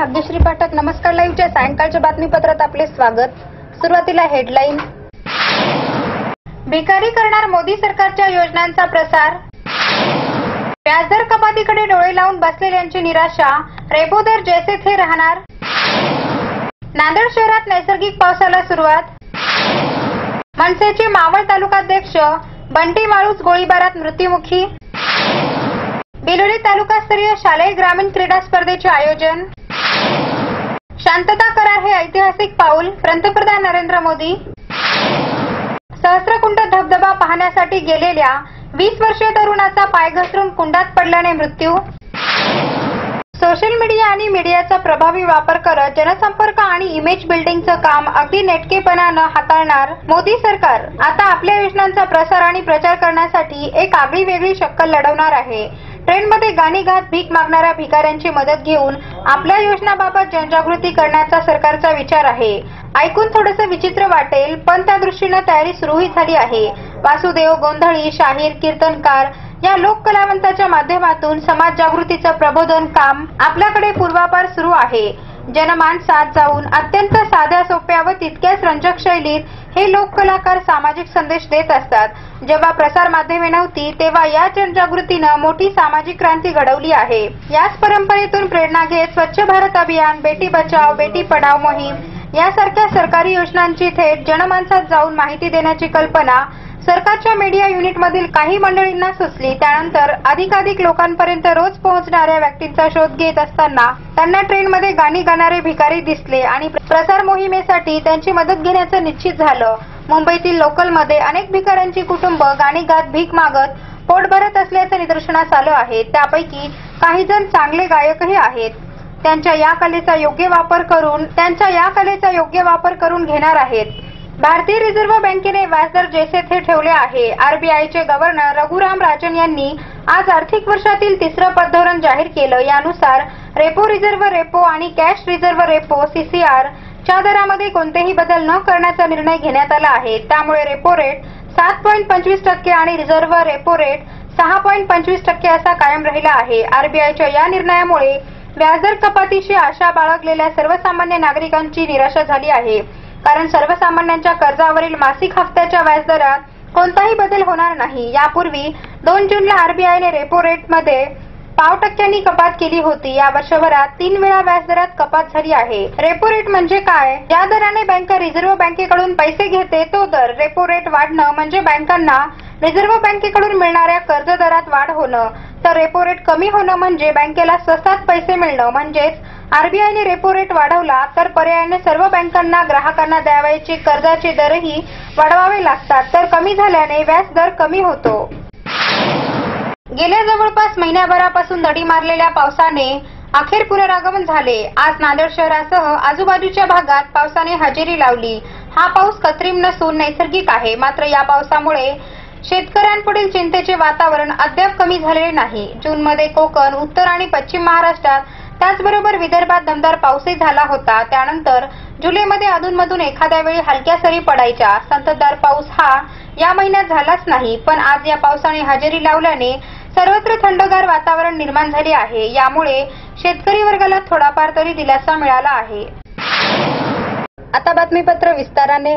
भाग्यश्री पाठक नमस्कार लाईव्हच्या सायंकाळच्या बातमीपत्रात आपले स्वागत. सुरुवातीला हेडलाईन. भिकारी करणार मोदी सरकारच्या योजनांचा प्रसार. व्याजदर कपातीकडे डोळे लावून बसलेल्यांची निराशा. रेपो दर जैसे थे राहणार. नांदेड शहरात नैसर्गिक पावसाला सुरुवात. मनसेचे मावळ तालुकाध्यक्ष बंटी माळूस गोळीबारात मृत्युमुखी. बिलोली तालुकास्तरीय शालेय ग्रामीण क्रीडा स्पर्धेचे आयोजन. शांतता करार हे ऐतिहासिक पाऊल पंतप्रधान नरेंद्र मोदी. सहस्रकुंड धबधबा पाहण्यासाठी गेलेल्या वीस वर्षीय तरुणाचा पाय घसरून कुंडात पडल्याने मृत्यू. सोशल मीडिया आणि मीडियाचा प्रभावी वापर करत जनसंपर्क आणि इमेज बिल्डिंगचं काम अगदी नेटकेपणानं हाताळणार मोदी सरकार. आता आपल्या योजनांचा प्रसार आणि प्रचार करण्यासाठी एक आगळी वेगळी शक्कल लढवणार आहे. ट्रेनमध्ये गाणी गात भीक मागणाऱ्या भिकाऱ्यांची मदत घेऊन आपल्या योजनाबाबत जनजागृती करण्याचा सरकारचा विचार आहे. ऐकून थोडंसं विचित्र वाटेल पण त्या दृष्टीनं तयारी सुरूही झाली आहे. वासुदेव गोंधळी शाहीर कीर्तनकार या लोककलावंताच्या माध्यमातून समाज जागृतीचं प्रबोधन काम आपल्याकडे पूर्वापार सुरू आहे. जनमानसात जाऊन अत्यंत साध्या सोप्या व तितक्याच रंजक शैलीत हे लोक कलाकार सामाजिक संदेश देत असतात. जेव्हा प्रसार माध्यमे नव्हती तेव्हा या जनजागृतीनं मोठी सामाजिक क्रांती घडवली आहे. याच परंपरेतून प्रेरणा घेत स्वच्छ भारत अभियान बेटी बचाव बेटी पढाव मोहीम यासारख्या सरकारी योजनांची थेट जनमानसात जाऊन माहिती देण्याची कल्पना सरकारच्या मीडिया युनिटमधील काही मंडळींना सुचली. त्यानंतर अधिकाधिक लोकांपर्यंत रोज पोहोचणाऱ्या व्यक्तींचा शोध घेत असताना त्यांना ट्रेनमध्ये गाणी गाणारे भिकारी दिसले आणि प्रसार मोहिमेसाठी त्यांची मदत घेण्याचं निश्चित झालं. मुंबईतील लोकलमध्ये अनेक भिकाऱ्यांची कुटुंब गाणी गात भीक मागत पोट भरत असल्याचं निदर्शनास आलं आहे. त्यापैकी काही जण चांगले गायकही आहेत. त्यांच्या या कलेचा योग्य वापर करून त्यांच्या या कलेचा योग्य वापर करून घेणार आहेत. भारतीय रिझर्व्ह बँकेने व्याजदर जैसे थे ठेवले आहे. आरबीआयचे गव्हर्नर रघुराम राजन यांनी आज आर्थिक वर्षातील तिसरं पतधोरण जाहीर केलं. यानुसार रेपो रिझर्व्ह रेपो आणि कॅश रिझर्व्ह रेपो सीसीआर च्या दरामध्ये कोणतेही बदल न करण्याचा निर्णय घेण्यात आला आहे. त्यामुळे रेपो रेट सात पॉईंट पंचवीस टक्के आणि रिझर्व्ह रेपो रेट सहा पॉईंट पंचवीस टक्के असा कायम राहिला आहे. आरबीआयच्या या निर्णयामुळे व्याजदर कपातीची आशा बाळगलेल्या सर्वसामान्य नागरिकांची निराशा झाली आहे. कारण सर्वसामान्यांच्या कर्जावरील मासिक हप्त्याच्या व्याजदरात कोणताही बदल होणार नाही. यापूर्वी दोन जूनला आरबीआयने रेपो रेटमध्ये पाव टक्क्यांनी कपात केली होती. या वर्षभरात तीन वेळा व्याजदरात कपात झाली आहे. रेपो रेट म्हणजे काय? ज्या दराने बँक रिझर्व्ह बँकेकडून पैसे घेते तो दर रेपो रेट वाढणं म्हणजे बँकांना रिझर्व्ह बँकेकडून मिळणाऱ्या कर्ज दरात वाढ होणं. तर रेपो रेट कमी होणं म्हणजे बँकेला स्वस्तात पैसे मिळणं. म्हणजेच आरबीआयने रेपो रेट वाढवला तर पर्यायाने सर्व बँकांना ग्राहकांना द्यावयाचे कर्जाचे दरही वाढवावे लागतात. तर कमी झाल्याने व्याज दर कमी होतो. गेल्या जवळपास महिन्याभरापासून दडी मारलेल्या पावसाने अखेर पुनरागमन झाले. आज नांदेड शहरासह आजूबाजूच्या भागात पावसाने हजेरी लावली. हा पाऊस कृत्रिम नसून नैसर्गिक आहे. मात्र या पावसामुळे शेतकऱ्यांपुढील चिंतेचे वातावरण अद्याप कमी झालेले नाही. जूनमध्ये कोकण उत्तर आणि पश्चिम महाराष्ट्रात त्याचबरोबर विदर्भात दमदार पाऊसही झाला होता. त्यानंतर जुलैमध्ये अधूनमधून एखाद्या वेळी हलक्या सरी पडायच्या. संततधार पाऊस हा या महिन्यात झालाच नाही पण आज या पावसाने हजेरी लावल्याने सर्वत्र थंडगार वातावरण निर्माण झाले आहे. यामुळे शेतकरी वर्गाला थोडाफार तरी दिलासा मिळाला आहे. आता बातमीपत्र विस्ताराने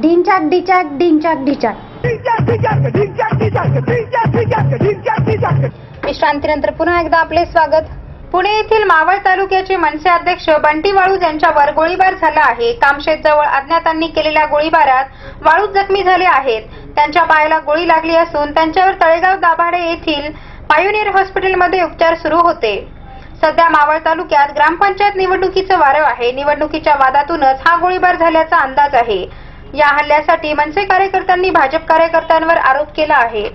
डिंचाक डिचाक डिंचाक डिचाक विश्रांतीनंतर पुन्हा एकदा आपले स्वागत. पुणे येथील मावळ तालुक्याचे मनसे अध्यक्ष बंटी वाळूज यांच्यावर गोळीबार झाला आहे. कामशेत जवळ अज्ञातांनी केलेल्या गोळीबारात वाळूज जखमी झाले आहेत. त्यांच्या पायाला गोळी लागली असून त्यांच्यावर तळेगाव दाभाडे येथील पायोनियर हॉस्पिटलमध्ये उपचार सुरू होते. सध्या मावळ तालुक्यात ग्रामपंचायत निवडणुकीचं वारं आहे. निवडणुकीच्या वादातूनच हा गोळीबार झाल्याचा अंदाज आहे. या हल्ल्यासाठी मनसे कार्यकर्त्यांनी भाजप कार्यकर्त्यांवर आरोप केला आहे.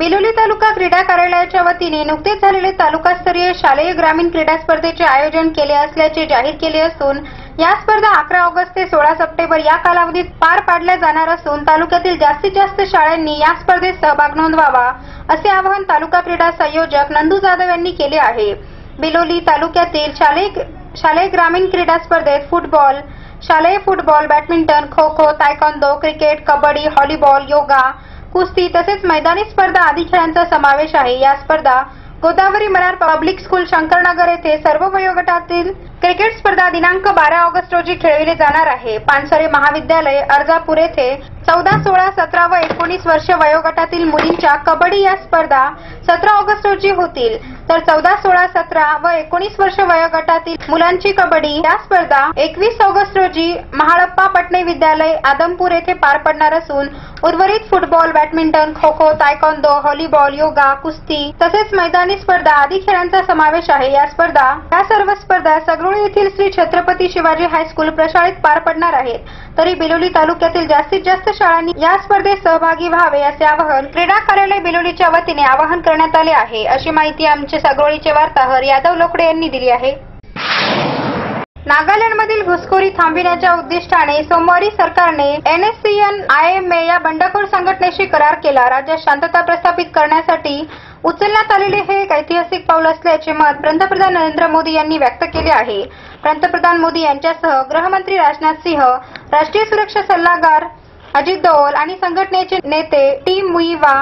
बिलोली तालुका क्रीडा कार्यालयाच्या वतीने नुकतेच झालेले तालुकास्तरीय शालेय ग्रामीण क्रीडा स्पर्धेचे आयोजन केले असल्याचे जाहीर केले असून या स्पर्धा अकरा ऑगस्ट ते सोळा सप्टेंबर या कालावधीत पार पाडल्या जाणार असून तालुक्यातील जास्तीत जास्त शाळांनी या स्पर्धेत सहभाग नोंदवावा असे आवाहन तालुका क्रीडा संयोजक नंदू जाधव यांनी केले आहे. बिलोली तालुक्यातील शालेय शालेय ग्रामीण क्रीडा स्पर्धेत फुटबॉल शालेय football badminton kho kho taekwondo cricket kabaddi volleyball yoga कुस्ती तसेच मैदानी स्पर्धा आदी खेळांचा समावेश आहे. या स्पर्धा गोदावरी मरार पब्लिक स्कूल शंकरनगर येथे सर्व वयोगटातील क्रिकेट स्पर्धा दिनांक बारा ऑगस्ट रोजी खेळविले जाणार आहे. पानसरे महाविद्यालय अर्जापूर येथे चौदा सोळा सतरा व एकोणीस वर्ष वयोगटातील मुलींच्या कबड्डी या स्पर्धा सतरा ऑगस्ट रोजी होतील. तर चौदा सोळा सतरा व एकोणीस वर्ष वयोगटातील मुलांची कबड्डी या स्पर्धा एकवीस ऑगस्ट रोजी महाळप्पा पटणे विद्यालय आदमपूर येथे पार पडणार असून उर्वरित football badminton kho kho taekwondo volleyball yoga कुस्ती तसेच मैदानी स्पर्धा आदी खेळांचा समावेश आहे. या स्पर्धा या सर्व स्पर्धा सगरुळी येथील श्री छत्रपती शिवाजी हायस्कूल प्रशाळेत पार पडणार आहेत. तरी बिलोली तालुक्यातील जास्तीत जास्त शाळांनी या स्पर्धेत सहभागी व्हावे असे आवाहन क्रीडा कार्यालय बिलोलीच्या वतीने आवाहन करण्यात आले आहे. अशी माहिती आमचे सगरोळीचे वार्ताहर यादव लोकडे यांनी दिली आहे. नागालँडमधील घुसखोरी थांबविण्याच्या उद्दिष्टाने सोमवारी सरकारने एनएससीएन आय एम ए या बंडखोर संघटनेशी करार केला. राज्यात शांतता प्रस्थापित करण्यासाठी उचलण्यात आलेले हे एक ऐतिहासिक पाऊल असल्याचे मत पंतप्रधान नरेंद्र मोदी यांनी व्यक्त केले आहे. पंतप्रधान मोदी यांच्यासह गृहमंत्री राजनाथ सिंह राष्ट्रीय सुरक्षा सल्लागार अजित दोवल आणि संघटनेचे नेते टी मुईवा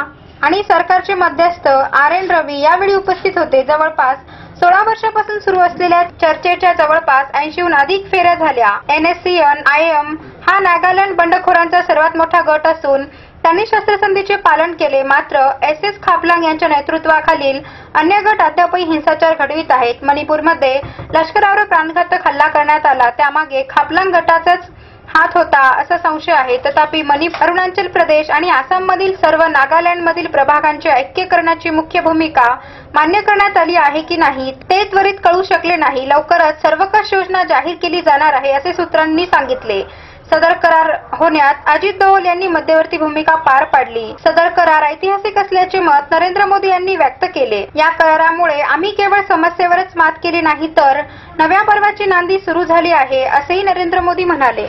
आणि सरकारचे मध्यस्थ आर एन रवी यावेळी उपस्थित होते. जवळपास सोळा वर्षापासून सुरू असलेल्या चर्चेच्या जवळपास ऐंशीहून अधिक फेऱ्या झाल्या. N S C N I M हा नागालँड बंडखोरांचा सर्वात मोठा गट असून त्यांनी शस्त्रसंधीचे पालन केले. मात्र एस एस खापलांग यांच्या नेतृत्वाखालील अन्य गट अद्यापही हिंसाचार घडवित आहेत. मणिपूरमध्ये लष्करावर प्राणघातक हल्ला करण्यात आला. त्यामागे खापलांग गटाचाच हात होता असा संशय आहे. तथापि मणिपूर अरुणाचल प्रदेश आणि आसाममधील सर्व नागालँडमधील प्रभागांचे ऐक्यकरणाची मुख्य भूमिका मान्य करण्यात आली आहे की नाही ते त्वरित कळू शकले नाही. लवकरच सर्वकष योजना जाहीर केली जाणार आहे असे सूत्रांनी सांगितले. सदर करार होण्यात अजित दोवल यांनी मध्यवर्ती भूमिका पार पाडली. सदर करार ऐतिहासिक असल्याचे मत नरेंद्र मोदी यांनी व्यक्त केले. या करारामुळे आम्ही केवळ समस्येवरच मात केली नाही तर नव्या पर्वाची नांदी सुरू झाली आहे असेही नरेंद्र मोदी म्हणाले.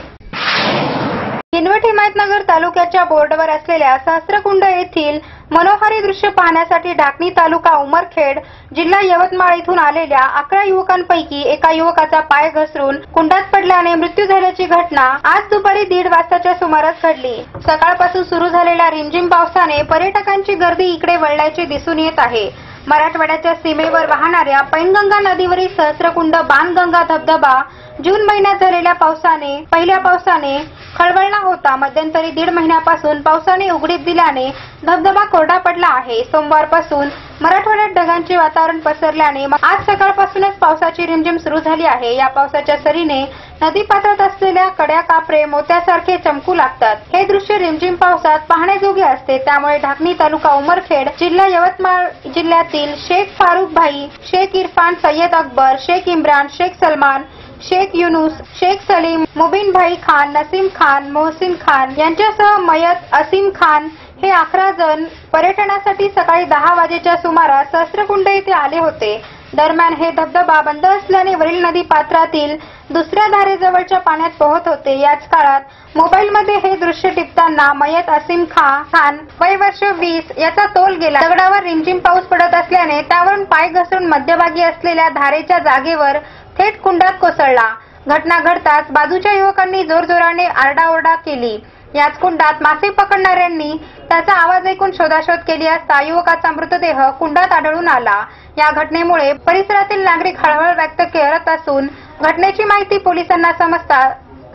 किनवट हिमायतनगर तालुक्याच्या बोर्डवर असलेल्या सहस्त्रकुंड येथील मनोहारी दृश्य पाहण्यासाठी ढाकणी तालुका उमरखेड जिल्हा यवतमाळ इथून आलेल्या अकरा युवकांपैकी एका युवकाचा पाय घसरून कुंडात पडल्याने मृत्यू झाल्याची घटना आज दुपारी दीड वाजताच्या सुमारास घडली. सकाळपासून सुरू झालेल्या रिमझिम पावसाने पर्यटकांची गर्दी इकडे वळल्याचे दिसून येत आहे. मराठवाड्याच्या सीमेवर वाहणाऱ्या पैनगंगा नदीवरील सहस्रकुंड बाणगंगा धबधबा जून महिन्यात झालेल्या पावसाने पहिल्या पावसाने खळबळला होता. मध्यंतरी दीड महिन्यापासून पावसाने उघडीप दिल्याने धबधबा कोरडा पडला आहे. सोमवारपासून मराठवाड्यात ढगांचे वातावरण पसरल्याने आज सकाळपासूनच पावसाची रिमझिम सुरू झाली आहे. या पावसाच्या सरीने नदी पात्रात असलेल्या कड्या कापरे मोत्यासारखे चमकू लागतात. हे दृश्य रिमझिम पावसात पाहण्याजोगे असते. त्यामुळे ढाकणी तालुका उमरखेड जिल्हा यवतमाळ जिल्ह्यातील शेख फारुख भाई शेख इरफान सय्यद अकबर शेख इम्रान शेख सलमान शेख युनुस शेख सलीम मुबीन भाई खान नसीम खान मोहसिन खान यांच्यासह मयत असीम खान हे अकरा जण पर्यटनासाठी सकाळी दहा वाजेच्या सुमारास सहस्त्रकुंड येथे आले होते. दरम्यान हे धबधबा बंद असल्याने वरील नदी पात्रातील दुसऱ्या धारेजवळच्या पाण्यात पोहत होते. याच काळात मोबाईलमध्ये हे दृश्य टिपताना मयत असीम खा खान वय वर्ष वीस याचा तोल गेला. दगडावर रिमझिम पाऊस पडत असल्याने त्यावरून पाय घसरून मध्यभागी असलेल्या धारेच्या जागेवर थेट कुंडात कोसळला. घटना घडताच बाजूच्या युवकांनी जोरजोराने आरडाओरडा केली. याच कुंडात मासे पकडणाऱ्यांनी त्याचा आवाज ऐकून शोधाशोध केली असता युवकाचा मृतदेह कुंडात आढळून आला. या घटनेमुळे परिसरातील नागरिक हळहळ व्यक्त करत असून घटनेची माहिती पोलिसांना समजता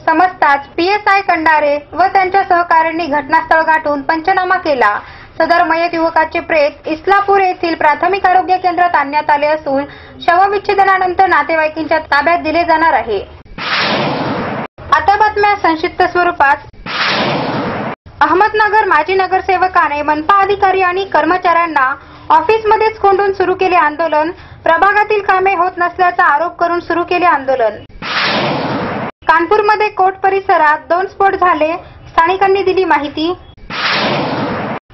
समजताच पीएसआय कंडारे व त्यांच्या सहकाऱ्यांनी घटनास्थळ गाठून पंचनामा केला. सदर मयत युवकाचे प्रेत इस्लापूर येथील प्राथमिक आरोग्य केंद्रात आणण्यात आले असून शवविच्छेदनानंतर नातेवाईकांच्या ताब्यात दिले जाणार आहे. आता बातम्या संक्षिप्त स्वरूपात. अहमदनगर माजी नगरसेवकाने मनपा अधिकारी आणि कर्मचाऱ्यांना ऑफिसमध्येच कोंडून सुरू केले आंदोलन. प्रभागातील कामे होत नसल्याचा आरोप करून सुरू केले आंदोलन. कानपूरमध्ये कोर्ट परिसरात दोन स्फोट झाले. स्थानिकांनी दिली माहिती.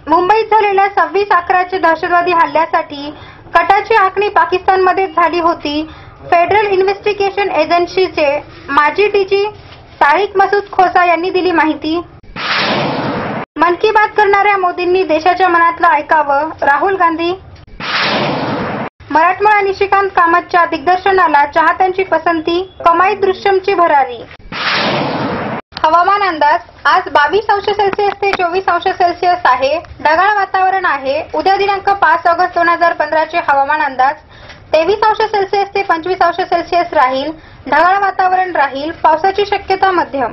मुंबईत झालेल्या सव्वीस अकराचे दहशतवादी हल्ल्यासाठी कटाची आखणी पाकिस्तानमध्येच झाली होती. फेडरल इन्व्हेस्टिगेशन एजन्सीचे माजी डीजी तारिक मसूद खोसा यांनी दिली माहिती. मन की बात करणाऱ्या मोदींनी देशाच्या मनातलं ऐकावं. राहुल गांधी. मराठमोळा निशिकांत कामतच्या दिग्दर्शनाला चाहत्यांची पसंती कमाई दृश्यमची भरारी. हवामान अंदाज आज बावीस अंश सेल्सिअस ते चोवीस अंश सेल्सिअस आहे. ढगाळ वातावरण आहे. उद्या दिनांक पाच ऑगस्ट दोन हजार पंधराचे हवामान अंदाज तेवीस अंश सेल्सिअस ते पंचवीस अंश सेल्सिअस राहील. ढगाळ वातावरण राहील. पावसाची शक्यता मध्यम.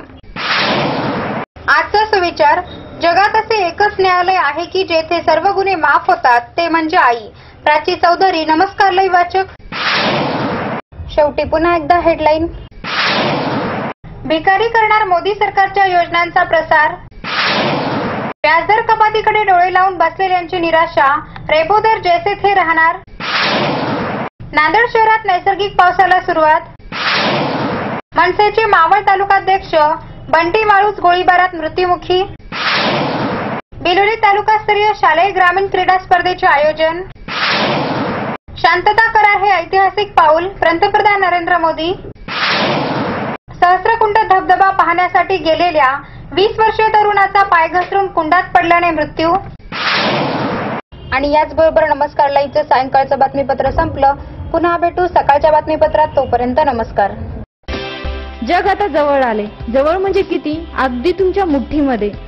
आजचा सुविचार जगात असे एकच न्यायालय आहे की जेथे सर्व गुन्हे माफ होतात ते म्हणजे आई. प्राची चौधरी नमस्कार लय वाचक. शेवटी पुन्हा एकदा हेडलाईन भिकारी करणार मोदी सरकारच्या योजनांचा प्रसार. व्याजदर कपातीकडे डोळे लावून बसलेल्यांची निराशा. रेपो दर जैसे थे राहणार. नांदेड शहरात नैसर्गिक पावसाला सुरुवात. मनसेचे मावळ तालुकाध्यक्ष बंटी माळूस गोळीबारात मृत्युमुखी. बिलोली तालुकास्तरीय शालेय ग्रामीण क्रीडा स्पर्धेचे आयोजन. शांतता करार हे ऐतिहासिक पाऊल पंतप्रधान नरेंद्र मोदी. सहस्रकुंड धबधबा पाहण्यासाठी गेलेल्या वीस वर्षीय तरुणाचा पाय घसरून कुंडात पडल्याने मृत्यू. आणि याचबरोबर नमस्कार लाईव्हचं सायंकाळचं बातमीपत्र संपलं. पुन्हा भेटू सकाळच्या बातमीपत्रात. तोपर्यंत नमस्कार. जग आता जवळ आले. जवळ म्हणजे किती? अगदी तुमच्या मुठ्ठीमध्ये